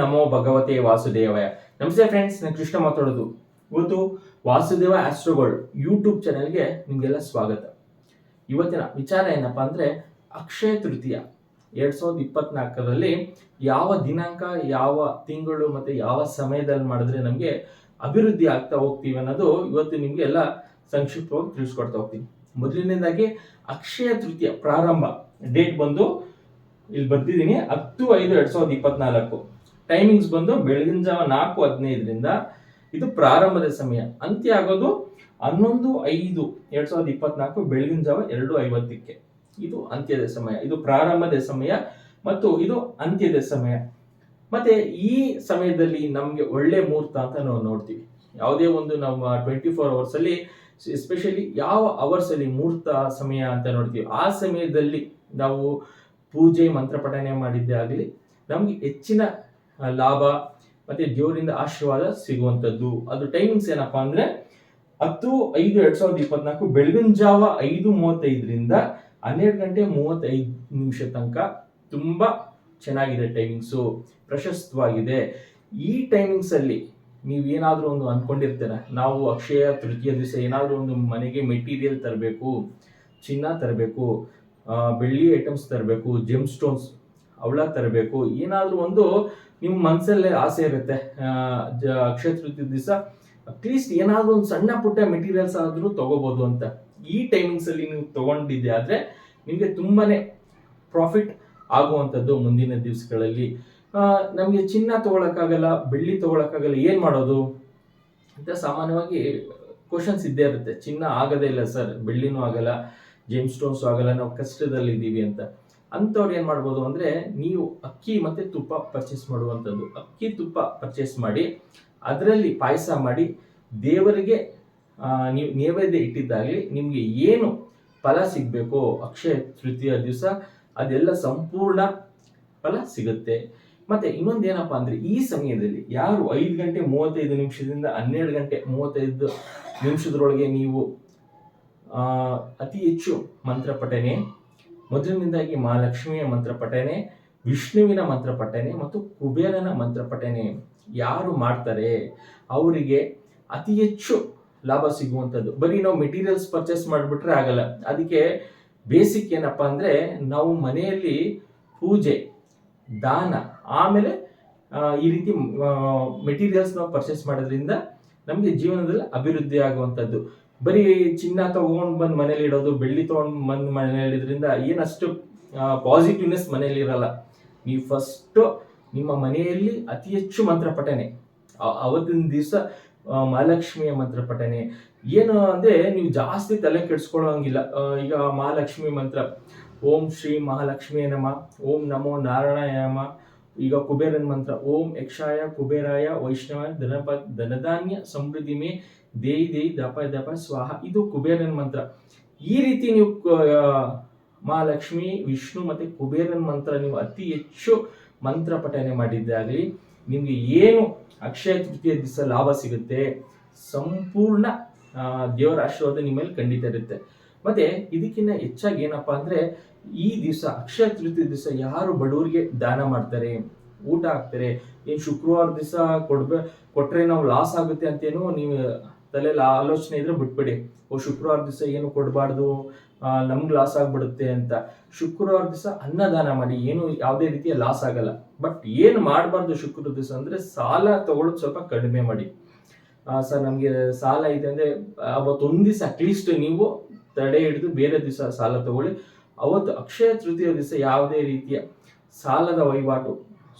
ನಮೋ ಭಗವತೆ ವಾಸುದೇವಯ. ನಮಸ್ತೆ ಫ್ರೆಂಡ್ಸ್ ನಾನು ಕೃಷ್ಣ ಮಾತಾಡೋದು. ಇವತ್ತು ವಾಸುದೇವ ಆಸ್ಟ್ರೋಗೋಲ್ ಯೂಟ್ಯೂಬ್ ಚಾನೆಲ್ಗೆ ನಿಮಗೆಲ್ಲ ಸ್ವಾಗತ. ಇವತ್ತಿನ ವಿಚಾರ ಏನಪ್ಪಾ ಅಂದ್ರೆ ಅಕ್ಷಯ ತೃತೀಯ. ಎರಡ್ ಸಾವಿರದ ಇಪ್ಪತ್ನಾಲ್ಕರಲ್ಲಿ ಯಾವ ದಿನಾಂಕ, ಯಾವ ತಿಂಗಳು ಮತ್ತೆ ಯಾವ ಸಮಯದಲ್ಲಿ ಮಾಡಿದ್ರೆ ನಮಗೆ ಅಭಿವೃದ್ಧಿ ಆಗ್ತಾ ಹೋಗ್ತೀವಿ ಅನ್ನೋದು ಇವತ್ತು ನಿಮ್ಗೆ ಎಲ್ಲ ಸಂಕ್ಷಿಪ್ತವಾಗಿ ತಿಳಿಸ್ಕೊಡ್ತಾ ಹೋಗ್ತೀನಿ. ಮೊದಲನೇದಾಗಿ ಅಕ್ಷಯ ತೃತೀಯ ಪ್ರಾರಂಭ. ಡೇಟ್ ಬಂದು ಇಲ್ಲಿ ಬರ್ತಿದ್ದೀನಿ ಹತ್ತು ಐದು ಎರಡ್ ಸಾವಿರದ ಇಪ್ಪತ್ನಾಲ್ಕು. ಟೈಮಿಂಗ್ಸ್ ಬಂದು ಬೆಳಗಿನ ಜಾವ ನಾಲ್ಕು ಹದಿನೈದರಿಂದ ಇದು ಪ್ರಾರಂಭದ ಸಮಯ. ಅಂತ್ಯ ಆಗೋದು ಹನ್ನೊಂದು ಐದು ಎರಡ್ ಸಾವಿರದ ಇಪ್ಪತ್ನಾಲ್ಕು ಬೆಳಗಿನ ಜಾವ ಎರಡು ಐವತ್ತಕ್ಕೆ. ಇದು ಅಂತ್ಯದ ಸಮಯ. ಇದು ಪ್ರಾರಂಭದ ಸಮಯ ಮತ್ತು ಇದು ಅಂತ್ಯದ ಸಮಯ. ಮತ್ತೆ ಈ ಸಮಯದಲ್ಲಿ ನಮಗೆ ಒಳ್ಳೆ ಮುಹೂರ್ತ ಅಂತ ನಾವು ನೋಡ್ತೀವಿ. ಯಾವುದೇ ಒಂದು ನಮ್ಮ ಟ್ವೆಂಟಿ ಫೋರ್ ಅವರ್ಸ್ ಅಲ್ಲಿ ಎಸ್ಪೆಷಲಿ ಯಾವ ಅವರ್ಸ್ ಅಲ್ಲಿ ಮುಹೂರ್ತ ಸಮಯ ಅಂತ ನೋಡ್ತೀವಿ. ಆ ಸಮಯದಲ್ಲಿ ನಾವು ಪೂಜೆ ಮಂತ್ರ ಪಠನೆ ಮಾಡಿದ್ದೇ ಆಗಲಿ, ನಮಗೆ ಹೆಚ್ಚಿನ ಲಾಭ, ಮತ್ತೆ ದೇವರಿಂದ ಆಶೀರ್ವಾದ ಸಿಗುವಂಥದ್ದು. ಅದು ಟೈಮಿಂಗ್ಸ್ ಏನಪ್ಪಾ ಅಂದ್ರೆ, ಹತ್ತು, ಐದು, ಎರಡ್ ಸಾವಿರದ ಇಪ್ಪತ್ನಾಲ್ಕು ಬೆಳಗಿನ ಜಾವ ಐದು ಮೂವತ್ತೈದರಿಂದ ಹನ್ನೆರಡು ಗಂಟೆ ಮೂವತ್ತೈದು ನಿಮಿಷ ತನಕ ತುಂಬಾ ಚೆನ್ನಾಗಿದೆ ಟೈಮಿಂಗ್ಸು ಪ್ರಶಸ್ತವಾಗಿದೆ. ಈ ಟೈಮಿಂಗ್ಸ್ ಅಲ್ಲಿ ನೀವು ಏನಾದರೂ ಒಂದು ಅನ್ಕೊಂಡಿರ್ತೀರ? ನಾವು ಅಕ್ಷಯ ತೃತೀಯ ದಿವಸ ಏನಾದರೂ ಒಂದು ಮನೆಗೆ ಮೆಟೀರಿಯಲ್ ತರಬೇಕು, ಚಿನ್ನ ತರಬೇಕು ಬೆಳ್ಳಿ ಐಟಮ್ಸ್ ತರಬೇಕು ಜೆಮ್ ಸ್ಟೋನ್ಸ್ ಅವಳ ತರಬೇಕು, ಏನಾದರೂ ಒಂದು ನಿಮ್ಮ ಮನಸ್ಸಲ್ಲೇ ಆಸೆ ಇರುತ್ತೆ ಅಕ್ಷಯ ತೃತೀಯ ದಿವಸ. ಅಟ್ಲೀಸ್ಟ್ ಏನಾದರೂ ಒಂದು ಸಣ್ಣ ಪುಟ್ಟ ಮೆಟೀರಿಯಲ್ಸ್ ಆದರೂ ತಗೋಬಹುದು ಅಂತ. ಈ ಟೈಮಿಂಗ್ಸ್ ಅಲ್ಲಿ ನೀವು ತಗೊಂಡಿದ್ದೆ ಆದ್ರೆ ನಿಮಗೆ ತುಂಬಾನೇ ಪ್ರಾಫಿಟ್ ಆಗುವಂಥದ್ದು ಮುಂದಿನ ದಿವಸಗಳಲ್ಲಿ. ನಮಗೆ ಚಿನ್ನ ತಗೊಳಕ್ಕಾಗಲ್ಲ, ಬೆಳ್ಳಿ ತಗೊಳಕ್ಕಾಗಲ್ಲ, ಏನು ಮಾಡೋದು? ಅಂತ ಸಾಮಾನ್ಯವಾಗಿ ಕ್ವಶನ್ಸ್ ಇದ್ದೇ ಇರುತ್ತೆ. ಚಿನ್ನ ಆಗದೇ ಇಲ್ಲ ಸರ್, ಬೆಳ್ಳಿನೂ ಆಗಲ್ಲ ಜೇಮ್ ಸ್ಟೋನ್ಸ್ ಆಗಲ್ಲ, ನಾವು ಕಷ್ಟದಲ್ಲಿದ್ದೀವಿ ಅಂತ. ಅಂಥವ್ರು ಏನು ಮಾಡ್ಬೋದು ಅಂದ್ರೆ ನೀವು ಅಕ್ಕಿ ಮತ್ತೆ ತುಪ್ಪ ಪರ್ಚೇಸ್ ಮಾಡುವಂಥದ್ದು. ಅಕ್ಕಿ, ತುಪ್ಪ ಪರ್ಚೇಸ್ ಮಾಡಿ, ಅದರಲ್ಲಿ ಪಾಯಸ ಮಾಡಿ, ದೇವರಿಗೆ ನೀವು ನೈವೇದ್ಯ ಇಟ್ಟಿದ್ದಾಗಲಿ ನಿಮಗೆ ಏನು ಫಲ ಸಿಗಬೇಕು, ಅಕ್ಷಯ ತೃತೀಯ ದಿವಸ ಅದೆಲ್ಲ ಸಂಪೂರ್ಣ ಫಲ ಸಿಗುತ್ತೆ. ಮತ್ತೆ ಇನ್ನೊಂದೇನಪ್ಪ ಅಂದ್ರೆ ಈ ಸಮಯದಲ್ಲಿ ಯಾರು ಐದು ಗಂಟೆ ಮೂವತ್ತೈದು ನಿಮಿಷದಿಂದ ಹನ್ನೆರಡು ಗಂಟೆ ಮೂವತ್ತೈದು ನಿಮಿಷದೊಳಗೆ ನೀವು ಅತಿ ಹೆಚ್ಚು ಮಂತ್ರ ಪಠನೆ ಮೊದಲನೇದಾಗಿ ಮಹಾಲಕ್ಷ್ಮಿಯ ಮಂತ್ರ ಪಠನೆ, ವಿಷ್ಣುವಿನ ಮಂತ್ರ ಪಠನೆ ಮತ್ತು ಕುಬೇರನ ಮಂತ್ರ ಪಠನೆ. ಯಾರು ಮಾಡ್ತಾರೆ? ಅವರಿಗೆ ಅತಿ ಹೆಚ್ಚು ಲಾಭ ಸಿಗುವಂಥದ್ದು. ಬರೀ ನಾವು ಮೆಟೀರಿಯಲ್ಸ್ ಪರ್ಚೇಸ್ ಮಾಡಿಬಿಟ್ರೆ ಆಗಲ್ಲ. ಅದಕ್ಕೆ ಬೇಸಿಕ್ ಏನಪ್ಪಾ ಅಂದ್ರೆ ನಾವು ಮನೆಯಲ್ಲಿ ಪೂಜೆ, ದಾನ, ಆಮೇಲೆ ಈ ರೀತಿ ಮೆಟೀರಿಯಲ್ಸ್ ನಾವು ಪರ್ಚೇಸ್ ಮಾಡೋದ್ರಿಂದ ನಮಗೆ ಜೀವನದಲ್ಲಿ ಅಭಿವೃದ್ಧಿ ಆಗುವಂಥದ್ದು. ಬರೀ ಚಿನ್ನ ತಗೊಂಡ್ ಬಂದು ಮನೇಲಿ ಇಡೋದು, ಬೆಳ್ಳಿ ತಗೊಂಡ್ ಬಂದು ಮನೇಲಿ ಇದ್ರಿಂದ ಏನಷ್ಟು ಪಾಸಿಟಿವ್ನೆಸ್ ಮನೇಲಿ ಇರಲ್ಲ. ನೀವು ಫಸ್ಟ್ ನಿಮ್ಮ ಮನೆಯಲ್ಲಿ ಅತಿ ಹೆಚ್ಚು ಮಂತ್ರ ಪಠನೆ ಅವತ್ತಿನ ದಿವಸ ಮಹಾಲಕ್ಷ್ಮಿಯ ಮಂತ್ರ ಪಠನೆ ಏನು ಅಂದ್ರೆ ನೀವು ಜಾಸ್ತಿ ತಲೆ ಕೆಡ್ಸ್ಕೊಳ್ಳೋಂಗಿಲ್ಲ ಈಗ ಮಹಾಲಕ್ಷ್ಮಿ ಮಂತ್ರ. ಓಂ ಶ್ರೀ ಮಹಾಲಕ್ಷ್ಮಿ ನಮ. ಓಂ ನಮೋ ನಾರಾಯಣ ಈಗ ಕುಬೇರನ್ ಮಂತ್ರ. ಓಂ ಯಕ್ಷಾಯ ಕುಬೇರಾಯ ವೈಷ್ಣವ ಧನಪ, ಧನಧಾನ್ಯ ಸಮೃದ್ಧಿ ಮೇ ದೇಯಿ ದೇಯಿ ದಪ ದಪ, ಸ್ವಾಹ, ಇದು ಕುಬೇರನ್ ಮಂತ್ರ. ಈ ರೀತಿ ನೀವು ಮಹಾಲಕ್ಷ್ಮಿ ವಿಷ್ಣು ಮತ್ತೆ ಕುಬೇರನ್ ಮಂತ್ರ ನೀವು ಅತಿ ಹೆಚ್ಚು ಮಂತ್ರ ಪಠನೆ ಮಾಡಿದ್ದಾಗಲಿ, ನಿಮಗೆ ಏನು ಅಕ್ಷಯ ತೃತೀಯ ದಿವಸ ಲಾಭ ಸಿಗುತ್ತೆ, ಸಂಪೂರ್ಣ ದೇವರ ಆಶೀರ್ವಾದ ನಿಮ್ಮ ಮೇಲೆ ಖಂಡಿತ ಇರುತ್ತೆ. ಮತ್ತೆ ಇದಕ್ಕಿಂತ ಹೆಚ್ಚಾಗಿ ಏನಪ್ಪಾ ಅಂದ್ರೆ, ಈ ದಿವಸ, ಅಕ್ಷಯ ತೃತೀಯ ದಿವಸ ಯಾರು ಬಡವರಿಗೆ ದಾನ ಮಾಡ್ತಾರೆ, ಊಟ ಹಾಕ್ತಾರೆ, ಏನು ಶುಕ್ರವಾರ ದಿವಸ ಕೊಡ್ಬೇ, ಕೊಟ್ರೆ ನಾವು ಲಾಸ್ ಆಗುತ್ತೆ ಅಂತೇನು ನೀವು ತಲೆಯಲ್ಲಿ ಆಲೋಚನೆ ಇದ್ರೆ ಬಿಟ್ಬಿಡಿ. ಓ, ಶುಕ್ರವಾರ ದಿವಸ ಏನು ಕೊಡಬಾರ್ದು? ನಮ್ಗೆ ಲಾಸ್ ಆಗ್ಬಿಡುತ್ತೆ ಅಂತ. ಶುಕ್ರವಾರ ದಿವಸ ಅನ್ನದಾನ ಮಾಡಿ. ಏನು ಯಾವುದೇ ರೀತಿಯ ಲಾಸ್ ಆಗಲ್ಲ. ಬಟ್ ಏನು ಮಾಡಬಾರ್ದು ಶುಕ್ರವಾರ ದಿವಸ ಅಂದ್ರೆ ಸಾಲ ತಗೊಳ್ಳೋದು ಸ್ವಲ್ಪ ಕಡಿಮೆ ಮಾಡಿ. ಸರ್, ನಮಗೆ ಸಾಲ ಇದೆ ಅಂದ್ರೆ ಅವತ್ತೊಂದು ದಿವಸ ಅಟ್ಲೀಸ್ಟ್ ನೀವು ತಡೆ ಹಿಡಿದು ಬೇರೆ ದಿವಸ ಸಾಲ ತಗೊಳ್ಳಿ. ಅವತ್ತು ಅಕ್ಷಯ ತೃತೀಯ ದಿವಸ ಯಾವುದೇ ರೀತಿಯ ಸಾಲದ ವಹಿವಾಟು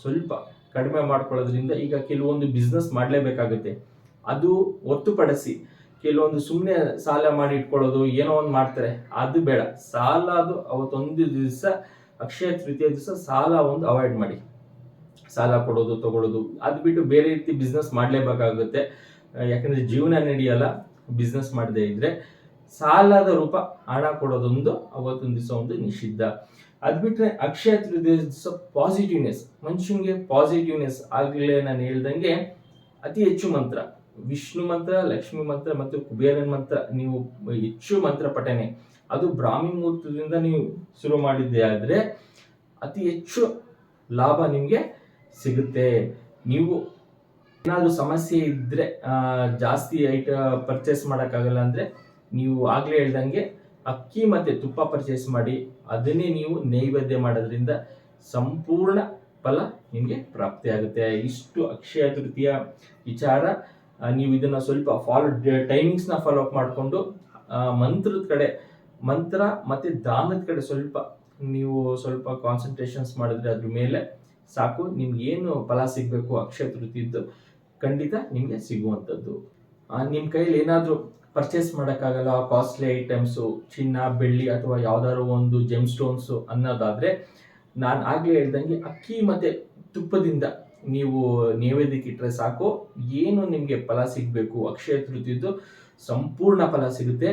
ಸ್ವಲ್ಪ ಕಡಿಮೆ ಮಾಡ್ಕೊಳ್ಳೋದ್ರಿಂದ ಈಗ ಕೆಲವೊಂದು ಬಿಸ್ನೆಸ್ ಮಾಡಲೇಬೇಕಾಗುತ್ತೆ. ಅದು ಒತ್ತುಪಡಿಸಿ. ಕೆಲವೊಂದು ಸುಮ್ಮನೆ ಸಾಲ ಮಾಡಿ ಇಟ್ಕೊಳ್ಳೋದು, ಏನೋ ಒಂದು ಮಾಡ್ತಾರೆ. ಅದು ಬೇಡ. ಸಾಲ ಅದು ಅವತ್ತೊಂದು ದಿವಸ, ಅಕ್ಷಯ ತೃತೀಯ ದಿವಸ ಸಾಲ ಒಂದು ಅವಾಯ್ಡ್ ಮಾಡಿ. ಸಾಲ ಕೊಡೋದು, ತಗೊಳ್ಳೋದು, ಅದು ಬಿಟ್ಟು ಬೇರೆ ರೀತಿ ಬಿಸ್ನೆಸ್ ಮಾಡಲೇಬೇಕಾಗುತ್ತೆ. ಯಾಕಂದ್ರೆ ಜೀವನ ನಡೆಯಲ್ಲ ಬಿಸ್ನೆಸ್ ಮಾಡದೇ ಇದ್ರೆ ಸಾಲದ ರೂಪ ಹಣ ಕೊಡೋದೊಂದು ಅವತ್ತೊಂದು ದಿವಸ ಒಂದು ನಿಷಿದ್ಧ. ಅದು ಬಿಟ್ಟರೆ ಅಕ್ಷಯ ತೃತೀಯ ದಿವಸ ಪಾಸಿಟಿವ್ನೆಸ್ ಮನುಷ್ಯನಿಗೆ ಪಾಸಿಟಿವ್ನೆಸ್ ಆಗಲೇ ನಾನು ಹೇಳ್ದಂಗೆ ಅತಿ ಹೆಚ್ಚು ಮಂತ್ರ. ವಿಷ್ಣು ಮಂತ್ರ, ಲಕ್ಷ್ಮಿ ಮಂತ್ರ ಮತ್ತು ಕುಬೇರನ್ ಮಂತ್ರ ನೀವು ಹೆಚ್ಚು ಮಂತ್ರ ಪಠನೆ. ಅದು ಬ್ರಾಹ್ಮಿ ಮುಹೂರ್ತದಿಂದ ನೀವು ಶುರು ಮಾಡಿದ್ದೆ ಆದರೆ ಅತಿ ಹೆಚ್ಚು ಲಾಭ ನಿಮಗೆ ಸಿಗುತ್ತೆ. ನೀವು ಏನಾದರೂ ಸಮಸ್ಯೆ ಇದ್ದರೆ ಜಾಸ್ತಿ ಐಟ ಪರ್ಚೇಸ್ ಮಾಡೋಕ್ಕಾಗಲ್ಲ ಅಂದರೆ ನೀವು ಆಗಲೇ ಹೇಳ್ದಂಗೆ ಅಕ್ಕಿ ಮತ್ತು ತುಪ್ಪ ಪರ್ಚೇಸ್ ಮಾಡಿ, ಅದನ್ನೇ ನೀವು ನೈವೇದ್ಯ ಮಾಡೋದ್ರಿಂದ ಸಂಪೂರ್ಣ ಫಲ ನಿಮಗೆ ಪ್ರಾಪ್ತಿಯಾಗುತ್ತೆ. ಇಷ್ಟು ಅಕ್ಷಯ ತೃತೀಯ ವಿಚಾರ. ನೀವು ಇದನ್ನು ಸ್ವಲ್ಪ ಫಾಲೋ ಟೈಮಿಂಗ್ಸ್ನ ಫಾಲೋ ಅಪ್ ಮಾಡಿಕೊಂಡು ಮಂತ್ರದ ಕಡೆ, ಮಂತ್ರ ಮತ್ತು ದಾನದ ಕಡೆ ಸ್ವಲ್ಪ ನೀವು ಸ್ವಲ್ಪ ಕಾನ್ಸಂಟ್ರೇಷನ್ಸ್ ಮಾಡಿದ್ರೆ ಅದ್ರ ಮೇಲೆ ಸಾಕು. ನಿಮ್ಗೆ ಏನು ಫಲ ಸಿಗಬೇಕು ಅಕ್ಷಯ ಖಂಡಿತ ನಿಮಗೆ ಸಿಗುವಂಥದ್ದು. ನಿಮ್ಮ ಕೈಯಲ್ಲಿ ಏನಾದರೂ ಪರ್ಚೇಸ್ ಮಾಡೋಕ್ಕಾಗಲ್ಲ ಕಾಸ್ಟ್ಲಿ ಐಟಮ್ಸು ಚಿನ್ನ, ಬೆಳ್ಳಿ ಅಥವಾ ಯಾವ್ದಾದ್ರು ಒಂದು ಜೆಮ್ ಸ್ಟೋನ್ಸು ಅನ್ನೋದಾದರೆ, ನಾನು ಆಗಲೇ ಹೇಳ್ದಂಗೆ ಅಕ್ಕಿ ಮತ್ತು ತುಪ್ಪದಿಂದ ನೀವು ನೈವೇದ್ಯಕ್ಕೆ ಇಟ್ಟರೆ ಸಾಕು. ಏನು ನಿಮಗೆ ಫಲ ಸಿಗಬೇಕು, ಅಕ್ಷಯ ತೃತೀಯದ್ದು ಸಂಪೂರ್ಣ ಫಲ ಸಿಗುತ್ತೆ.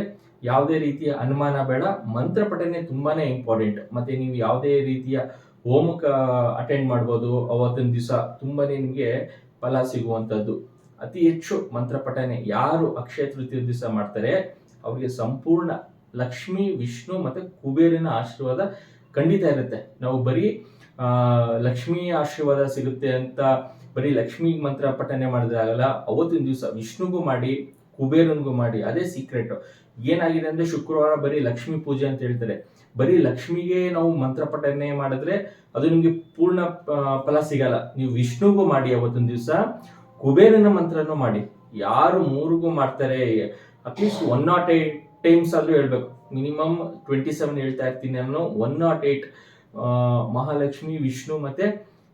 ಯಾವುದೇ ರೀತಿಯ ಅನುಮಾನ ಬೇಡ. ಮಂತ್ರ ಪಠನೆ ತುಂಬಾನೇ ಇಂಪಾರ್ಟೆಂಟ್ ಮತ್ತೆ ನೀವು ಯಾವುದೇ ರೀತಿಯ ಹೋಮಕ್ಕೆ ಅಟೆಂಡ್ ಮಾಡ್ಬೋದು, ಅವತ್ತಿನ ದಿವಸ ತುಂಬಾನೇ ನಿಮಗೆ ಫಲ ಸಿಗುವಂಥದ್ದು. ಅತಿ ಹೆಚ್ಚು ಮಂತ್ರ ಪಠನೆ ಯಾರು ಅಕ್ಷಯ ತೃತೀಯ ದಿವಸ ಮಾಡ್ತಾರೆ, ಅವರಿಗೆ ಸಂಪೂರ್ಣ ಲಕ್ಷ್ಮಿ, ವಿಷ್ಣು ಮತ್ತು ಕುಬೇರನ ಆಶೀರ್ವಾದ ಖಂಡಿತ ಇರುತ್ತೆ. ನಾವು ಬರೀ ಲಕ್ಷ್ಮಿ ಆಶೀರ್ವಾದ ಸಿಗುತ್ತೆ ಅಂತ ಬರೀ ಲಕ್ಷ್ಮೀ ಮಂತ್ರ ಪಠನೆ ಮಾಡಿದ್ರೆ ಆಗಲ್ಲ, ಅವತ್ತಿನ ದಿವಸ ವಿಷ್ಣುಗೂ ಮಾಡಿ, ಕುಬೇರನಿಗೂ ಮಾಡಿ, ಅದೇ ಸೀಕ್ರೆಟ್ ಏನಾಗಿದೆ ಅಂದ್ರೆ ಶುಕ್ರವಾರ ಬರೀ ಲಕ್ಷ್ಮಿ ಪೂಜೆ ಅಂತ ಹೇಳ್ತಾರೆ. ಬರೀ ಲಕ್ಷ್ಮಿಗೆ ನಾವು ಮಂತ್ರ ಪಠನೆ ಮಾಡಿದ್ರೆ ಅದು ನಿಮ್ಗೆ ಪೂರ್ಣ ಫಲ ಸಿಗಲ್ಲ. ನೀವು ವಿಷ್ಣುಗೂ ಮಾಡಿ ಅವತ್ತೊಂದು ದಿವಸ, ಕುಬೇರನ ಮಂತ್ರನೂ ಮಾಡಿ. ಯಾರು ಮೂರಿಗೂ ಮಾಡ್ತಾರೆ at least one nought eight times ಆದ್ರೂ ಹೇಳ್ಬೇಕು. ಮಿನಿಮಮ್ ಟ್ವೆಂಟಿ ಸೆವೆನ್ ಹೇಳ್ತಾ ಇರ್ತೀನಿ ನಾನು one nought eight Mahalakshmi, Vishnu ಮತ್ತೆ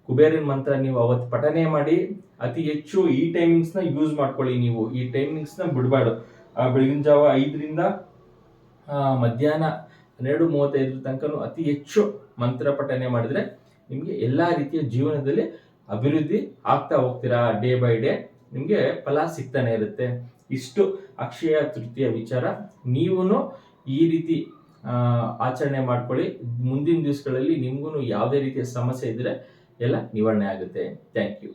ಕುಬೇರಿನ ಮಂತ್ರ ನೀವು ಅವತ್ತು ಪಠನೆ ಮಾಡಿ. ಅತಿ ಹೆಚ್ಚು ಈ ಟೈಮಿಂಗ್ಸ್ನ ಯೂಸ್ ಮಾಡ್ಕೊಳ್ಳಿ ನೀವು. ಈ ಟೈಮಿಂಗ್ಸ್ನ ಬಿಡಬಾರ್ದು. ಬೆಳಗಿನ ಜಾವ ಐದರಿಂದ ಮಧ್ಯಾಹ್ನ ಹನ್ನೆರಡು ಮೂವತ್ತೈದರ ತನಕನೂ ಅತಿ ಹೆಚ್ಚು ಮಂತ್ರ ಪಠನೆ ಮಾಡಿದ್ರೆ ನಿಮಗೆ ಎಲ್ಲಾ ರೀತಿಯ ಜೀವನದಲ್ಲಿ ಅಭಿವೃದ್ಧಿ ಆಗ್ತಾ ಹೋಗ್ತೀರಾ ಡೇ ಬೈ ಡೇ. ನಿಮಗೆ ಫಲ ಸಿಗ್ತಾನೆ ಇರುತ್ತೆ. ಇಷ್ಟು ಅಕ್ಷಯ ತೃತೀಯ ವಿಚಾರ. ನೀವು ಈ ರೀತಿ ಆಚರಣೆ ಮಾಡ್ಕೊಳ್ಳಿ. ಮುಂದಿನ ದಿವಸಗಳಲ್ಲಿ ನಿಮಗೂ ಯಾವುದೇ ರೀತಿಯ ಸಮಸ್ಯೆ ಇದ್ದರೆ ಎಲ್ಲ ನಿವಾರಣೆ ಆಗುತ್ತೆ. Thank you